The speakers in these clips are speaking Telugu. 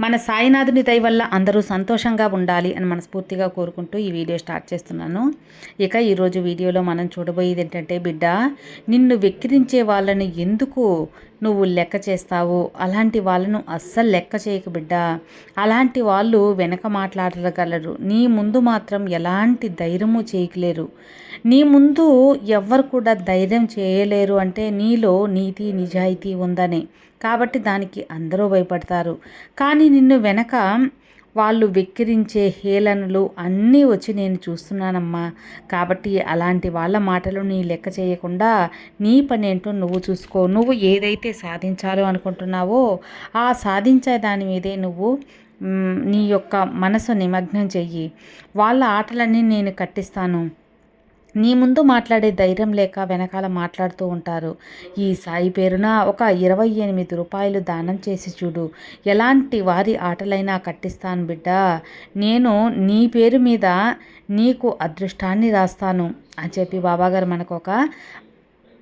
మన సాయినాథుని దయ వల్ల అందరూ సంతోషంగా ఉండాలి అని మనస్ఫూర్తిగా కోరుకుంటూ ఈ వీడియో స్టార్ట్ చేస్తున్నాను. ఇక ఈరోజు వీడియోలో మనం చూడబోయేది ఏంటంటే బిడ్డ నిన్ను వెక్కిరించే వాళ్ళని ఎందుకు నువ్వు లెక్క చేస్తావు? అలాంటి వాళ్ళను అస్సలు లెక్క చేయకు బిడ్డ. అలాంటి వాళ్ళు వెనక మాట్లాడగలరు. నీ ముందు మాత్రం ఎలాంటి ధైర్యము చేయలేరు. నీ ముందు ఎవ్వరు కూడా ధైర్యం చేయలేరు అంటే నీలో నీతి నిజాయితీ ఉందని. కాబట్టి దానికి అందరూ భయపడతారు. కానీ నిన్ను వెనక వాళ్ళు వెక్కిరించే హేళనలు అన్నీ వచ్చి నేను చూస్తున్నానమ్మా. కాబట్టి అలాంటి వాళ్ళ మాటలు నీ లెక్క చేయకుండా నీ పనేంటో నువ్వు చూసుకో. నువ్వు ఏదైతే సాధించాలో అనుకుంటున్నావో ఆ సాధించే దాని మీదే నువ్వు నీ యొక్క మనసు నిమగ్నం చెయ్యి. వాళ్ళ ఆటలన్నీ నేను కట్టిస్తాను. నీ ముందు మాట్లాడే ధైర్యం లేక వెనకాల మాట్లాడుతూ ఉంటారు. ఈ సాయి పేరున ఒక ఇరవై ఎనిమిది రూపాయలు దానం చేసి చూడు. ఎలాంటి వారి ఆటలైనా కట్టిస్తాను బిడ్డ. నేను నీ పేరు మీద నీకు అదృష్టాన్ని రాస్తాను అని చెప్పి బాబాగారు మనకు ఒక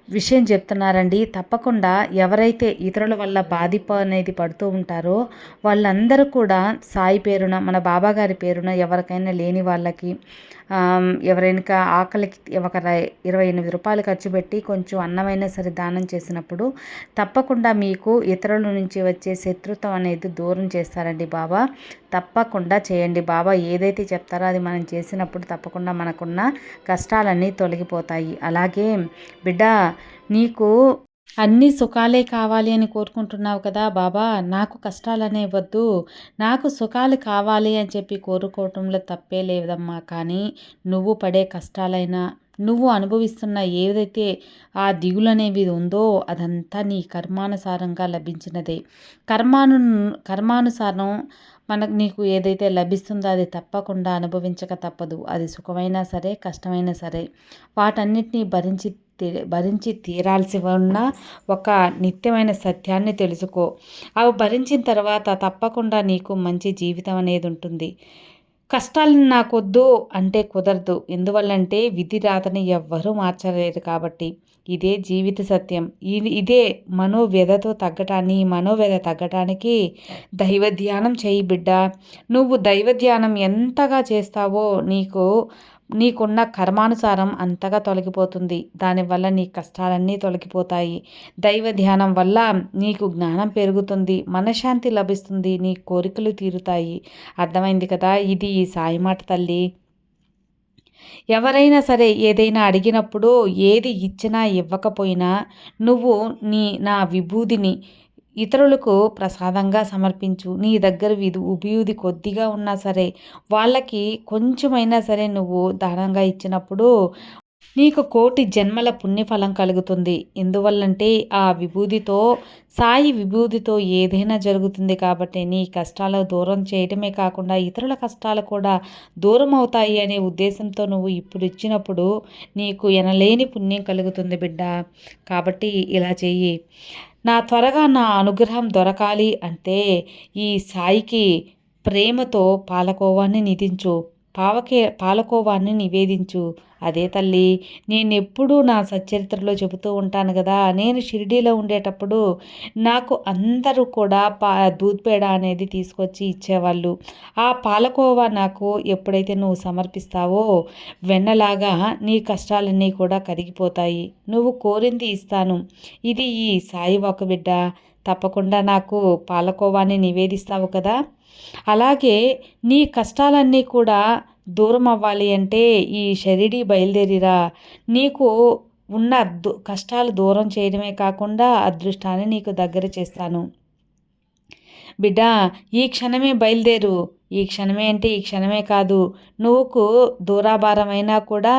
విషయం చెప్తున్నారండి. తప్పకుండా ఎవరైతే ఇతరుల వల్ల బాధిప అనేది పడుతూ ఉంటారో వాళ్ళందరూ కూడా సాయి పేరున మన బాబాగారి పేరున ఎవరికైనా లేని వాళ్ళకి ఎవరైనా ఆకలికి ఒక ఇరవై ఎనిమిది రూపాయలు ఖర్చు పెట్టి కొంచెం అన్నమైనా సరే దానం చేసినప్పుడు తప్పకుండా మీకు ఇతరుల నుంచి వచ్చే శత్రుత్వం అనేది దూరం చేస్తారండి బాబా. తప్పకుండా చేయండి బాబా. ఏదైతే చెప్తారో అది మనం చేసినప్పుడు తప్పకుండా మనకున్న కష్టాలన్నీ తొలగిపోతాయి. అలాగే బిడ్డ నీకు అన్ని సుఖాలే కావాలి అని కోరుకుంటున్నావు కదా బాబా. నాకు కష్టాలనే వద్దు. నాకు సుఖాలు కావాలి అని చెప్పి కోరుకోవటంలో తప్పే లేదమ్మా. కానీ నువ్వు పడే కష్టాలైనా నువ్వు అనుభవిస్తున్న ఏదైతే ఆ దిగులు అనేవి ఉందో అదంతా నీ కర్మానుసారంగా లభించినదే. కర్మాను కర్మానుసారం మనకు నీకు ఏదైతే లభిస్తుందో అది తప్పకుండా అనుభవించక తప్పదు. అది సుఖమైనా సరే కష్టమైనా సరే వాటన్నిటినీ భరించి భరించి తీరాల్సి ఉన్న ఒక నిత్యమైన సత్యాన్ని తెలుసుకో. అవి భరించిన తర్వాత తప్పకుండా నీకు మంచి జీవితం అనేది ఉంటుంది. కష్టాలు నాకొద్దు అంటే కుదరదు. ఎందువల్లంటే విధి రాతని ఎవ్వరూ మార్చలేరు కాబట్టి. ఇదే జీవిత సత్యం. ఇది ఇదే మనోవ్యధతో తగ్గటాన్ని మనోవ్యధ తగ్గటానికి దైవ ధ్యానం చేయి బిడ్డ. నువ్వు దైవ ధ్యానం ఎంతగా చేస్తావో నీకు నీకున్న కర్మానుసారం అంతగా తొలగిపోతుంది. దానివల్ల నీ కష్టాలన్నీ తొలగిపోతాయి. దైవ ధ్యానం వల్ల నీకు జ్ఞానం పెరుగుతుంది. మనశ్శాంతి లభిస్తుంది. నీ కోరికలు తీరుతాయి. అర్థమైంది కదా? ఇది ఈ సాయిమాట తల్లి. ఎవరైనా సరే ఏదైనా అడిగినప్పుడు ఏది ఇచ్చినా ఇవ్వకపోయినా నువ్వు నీ నా విభూదిని ఇతరులకు ప్రసాదంగా సమర్పించు. నీ దగ్గర విధు ఉభియూది కొద్దిగా ఉన్నా సరే వాళ్ళకి కొంచెమైనా సరే నువ్వు దానంగా ఇచ్చినప్పుడు నీకు కోటి జన్మల పుణ్యఫలం కలుగుతుంది. ఎందువల్లంటే ఆ విభూదితో సాయి విభూదితో ఏదైనా జరుగుతుంది కాబట్టి నీ కష్టాలు దూరం చేయడమే కాకుండా ఇతరుల కష్టాలు కూడా దూరం అవుతాయి అనే ఉద్దేశంతో నువ్వు ఇప్పుడు ఇచ్చినప్పుడు నీకు ఎనలేని పుణ్యం కలుగుతుంది బిడ్డ. కాబట్టి ఇలా చెయ్యి. నా త్వరగా నా అనుగ్రహం దొరకాలి అంటే ఈ సాయికి ప్రేమతో పాలకోవాన్ని నిధించు. పావకే పాలకోవాన్ని నివేదించు. అదే తల్లి నేనెప్పుడూ నా సచ్చరిత్రలో చెబుతూ ఉంటాను కదా నేను షిరిడీలో ఉండేటప్పుడు నాకు అందరూ కూడా పా దూద్పేడ అనేది తీసుకొచ్చి ఇచ్చేవాళ్ళు. ఆ పాలకోవా నాకు ఎప్పుడైతే నువ్వు సమర్పిస్తావో వెన్నలాగా నీ కష్టాలన్నీ కూడా కరిగిపోతాయి. నువ్వు కోరింది ఇస్తాను. ఇది ఈ సాయి ఒక బిడ్డ తప్పకుండా నాకు పాలకోవాని నివేదిస్తావు కదా. అలాగే నీ కష్టాలన్నీ కూడా దూరం అవ్వాలి అంటే ఈ షరిడి బయలుదేరిరా. నీకు ఉన్న దు- కష్టాలు దూరం చేయడమే కాకుండా అదృష్టాన్ని నీకు దగ్గర చేస్తాను. బిడ్డ ఈ క్షణమే బయలుదేరు. ఈ క్షణమే అంటే ఈ క్షణమే కాదు. నువ్వుకు దూరాభారమైనా కూడా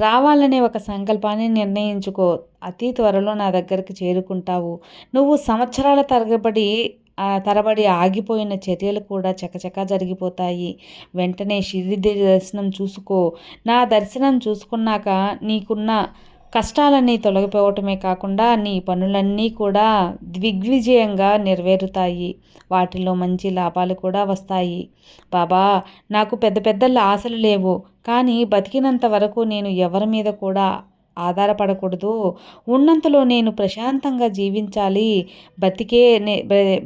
రావాలనే ఒక సంకల్పాన్ని నిర్ణయించుకో. అతి త్వరలో నా దగ్గరికి చేరుకుంటావు. నువ్వు సంవత్సరాల తరగబడి తరబడి ఆగిపోయిన చర్యలు కూడా చకచకా జరిగిపోతాయి. వెంటనే షిరిడి దర్శనం చూసుకో. నా దర్శనం చూసుకున్నాక నీకున్న కష్టాలన్నీ తొలగిపోవటమే కాకుండా నీ పనులన్నీ కూడా దిగ్విజయంగా నెరవేరుతాయి. వాటిలో మంచి లాభాలు కూడా వస్తాయి. బాబా నాకు పెద్ద పెద్ద ఆశలు లేవు. కానీ బతికినంత వరకు నేను ఎవరి మీద కూడా ఆధారపడకూడదు. ఉన్నంతలో నేను ప్రశాంతంగా జీవించాలి. బ్రతికే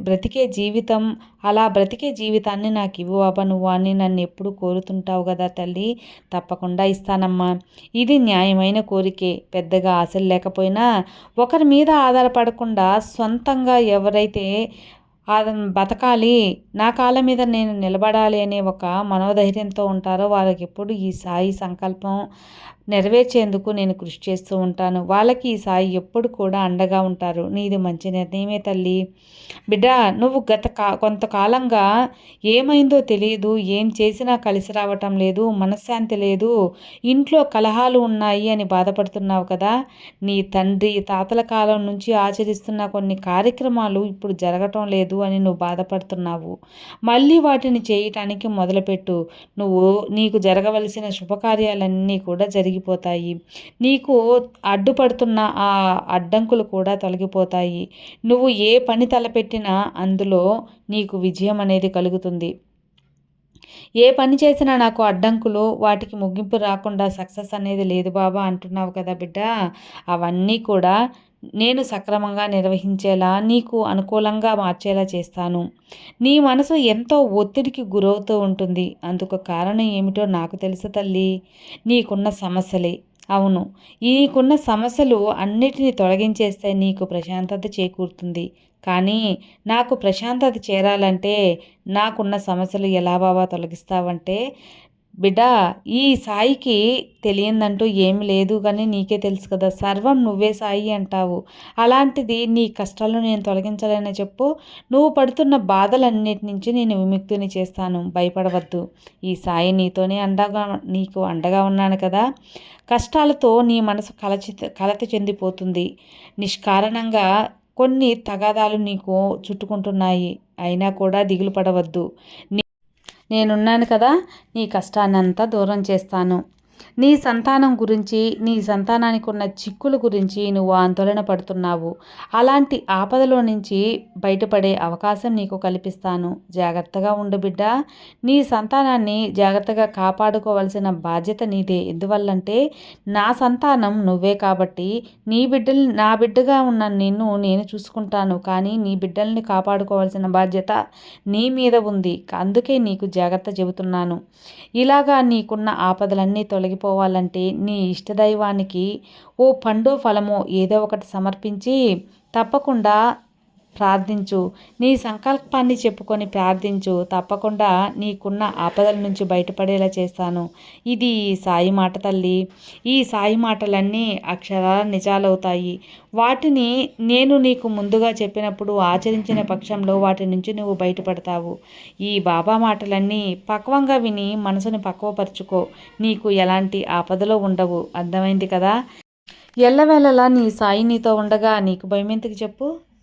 బ్రతికే జీవితం అలా బ్రతికే జీవితాన్ని నాకు ఇవ్వు బాబా నువ్వు అని నన్ను ఎప్పుడు కోరుతుంటావు కదా తల్లి? తప్పకుండా ఇస్తానమ్మా. ఇది న్యాయమైన కోరికే. పెద్దగా ఆశలు లేకపోయినా ఒకరి మీద ఆధారపడకుండా సొంతంగా ఎవరైతే బతకాలి నా కాళ్ళ మీద నేను నిలబడాలి అనే ఒక మనోధైర్యంతో ఉంటారో వాళ్ళకి ఎప్పుడు ఈ సాయి సంకల్పం నెరవేర్చేందుకు నేను కృషి చేస్తూ ఉంటాను. వాళ్ళకి ఈ సాయి ఎప్పుడు కూడా అండగా ఉంటారు. నీది మంచి నిర్ణయమే తల్లి. బిడ్డ నువ్వు గత కా కొంతకాలంగా ఏమైందో తెలియదు. ఏం చేసినా కలిసి రావటం లేదు. మనశ్శాంతి లేదు. ఇంట్లో కలహాలు ఉన్నాయి అని బాధపడుతున్నావు కదా. నీ తండ్రి తాతల కాలం నుంచి ఆచరిస్తున్న కొన్ని కార్యక్రమాలు ఇప్పుడు జరగటం లేదు అని నువ్వు బాధపడుతున్నావు. మళ్ళీ వాటిని చేయటానికి మొదలుపెట్టు. నువ్వు నీకు జరగవలసిన శుభకార్యాలన్నీ కూడా జరిగి తొలగిపోతాయి. నీకు అడ్డుపడుతున్న ఆ అడ్డంకులు కూడా తొలగిపోతాయి. నువ్వు ఏ పని తలపెట్టినా అందులో నీకు విజయం అనేది కలుగుతుంది. ఏ పని చేసినా నాకు అడ్డంకులు వాటికి ముగింపు రాకుండా సక్సెస్ అనేది లేదు బాబా అంటున్నావు కదా బిడ్డ. అవన్నీ కూడా నేను సక్రమంగా నిర్వహించేలా నీకు అనుకూలంగా మార్చేలా చేస్తాను. నీ మనసు ఎంతో ఒత్తిడికి గురవుతూ ఉంటుంది. అందుకు కారణం ఏమిటో నాకు తెలుసు తల్లి. నీకున్న సమస్యలే. అవును నీకున్న సమస్యలు అన్నిటినీ తొలగించేస్తే నీకు ప్రశాంతత చేకూరుతుంది. కానీ నాకు ప్రశాంతత చేరాలంటే నాకున్న సమస్యలు ఎలా బాబా తొలగిస్తావంటే బిడ్డ ఈ సాయికి తెలియందంటూ ఏమి లేదు కానీ నీకే తెలుసు కదా సర్వం నువ్వే సాయి అంటావు. అలాంటిది నీ కష్టాలను నేను తొలగించాలని చెప్పు. నువ్వు పడుతున్న బాధలన్నిటి నుంచి నేను విముక్తిని చేస్తాను. భయపడవద్దు. ఈ సాయి నీతోనే అండగా నీకు అండగా ఉన్నాను కదా. కష్టాలతో నీ మనసు కలచి కలత చెందిపోతుంది. నిష్కారణంగా కొన్ని తగాదాలు నీకు చుట్టుకుంటున్నాయి. అయినా కూడా దిగులు పడవద్దు. నేనున్నాను కదా నీ కష్టాన్నంతా దూరం చేస్తాను. నీ సంతానం గురించి నీ సంతానానికి ఉన్న చిక్కుల గురించి నువ్వు ఆందోళన పడుతున్నావు. అలాంటి ఆపదలో నుంచి బయటపడే అవకాశం నీకు కల్పిస్తాను. జాగ్రత్తగా ఉండు బిడ్డ. నీ సంతానాన్ని జాగ్రత్తగా కాపాడుకోవాల్సిన బాధ్యత నీదే. ఎందువల్లంటే నా సంతానం నువ్వే కాబట్టి నీ బిడ్డలు నా బిడ్డగా ఉన్న నిన్ను నేను చూసుకుంటాను. కానీ నీ బిడ్డల్ని కాపాడుకోవాల్సిన బాధ్యత నీ మీద ఉంది. అందుకే నీకు జాగ్రత్త చెబుతున్నాను. ఇలాగా నీకున్న ఆపదలన్నీ తొలగి తొలగిపోవాలంటే నీ ఇష్టదైవానికి ఓ పండో ఫలమో ఏదో ఒకటి సమర్పించి తప్పకుండా ప్రార్థించు. నీ సంకల్పాన్ని చెప్పుకొని ప్రార్థించు. తప్పకుండా నీకున్న ఆపదల నుంచి బయటపడేలా చేస్తాను. ఇది సాయి మాట తల్లి. ఈ సాయి మాటలన్నీ అక్షరాల నిజాలవుతాయి. వాటిని నేను నీకు ముందుగా చెప్పినప్పుడు ఆచరించిన పక్షంలో వాటి నుంచి నువ్వు బయటపడతావు. ఈ బాబా మాటలన్నీ పక్వంగా విని మనసుని పక్వపరుచుకో. నీకు ఎలాంటి ఆపదలో ఉండవు. అర్థమైంది కదా? ఎల్లవేళలా నీ సాయి నీతో ఉండగా నీకు భయమెందుకు చెప్పు?